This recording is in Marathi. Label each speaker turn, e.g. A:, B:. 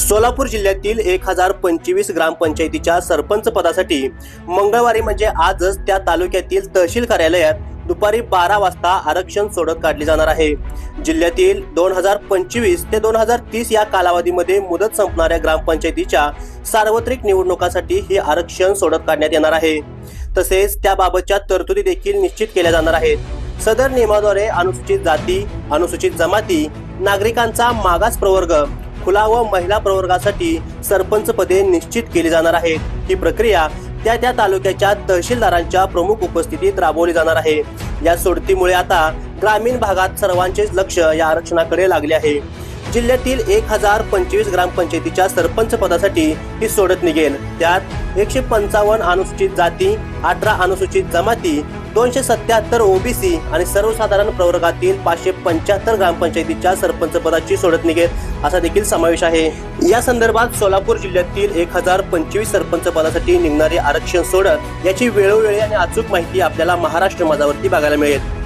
A: सोलापूर जिल्ह्यातील एक हजार पंचवीस ग्रामपंचायतीच्या सरपंच पदासाठी मंगळवारी म्हणजे आजच त्या तालुक्यातील तहसील कार्यालयात दुपारी बारा वाजता आरक्षण सोडत काढली जाणार आहे. जिल्ह्यातील दोन हजार पंचवीस ते दोन हजार तीस या कालावधीमध्ये मुदत संपणाऱ्या ग्रामपंचायतीच्या सार्वत्रिक निवडणुकासाठी हे आरक्षण सोडत काढण्यात येणार आहे. तसेच त्याबाबतच्या तरतुदी देखील निश्चित केल्या जाणार आहेत. सदर नियमाद्वारे अनुसूचित जाती अनुसूचित जमाती नागरिकांचा मागास प्रवर्ग खुला व महिला प्रवर्गासाठी सरपंच पदे निश्चित केली जाणार आहेत ही प्रक्रिया त्या त्या तालुक्याच्या तहसीलदारांच्या प्रमुख उपस्थितीत राबवली जाणार आहे. या सोडतीमुळे आता ग्रामीण भागात सर्वांचेच लक्ष या आरक्षणाकडे लागले आहे. जिल्ह्यातील एक हजार पंचवीस ग्रामपंचायतीच्या सरपंच पदासाठी ही सोडत निघेल. त्यात एकशे पंचावन्न अनुसूचित जाती अठरा अनुसूचित जमाती दोनशे सत्याहत्तर ओबीसी आणि सर्वसाधारण प्रवर्गातील पाचशे पंच्याहत्तर ग्रामपंचायतीच्या सरपंच पदाची सोडत निघेल असा देखील समावेश आहे. या संदर्भात सोलापूर जिल्ह्यातील एक हजार पंचवीस सरपंच पदासाठी निघणारे आरक्षण सोडत याची वेळोवेळी आणि अचूक माहिती आपल्याला महाराष्ट्र माझावरती बघायला मिळेल.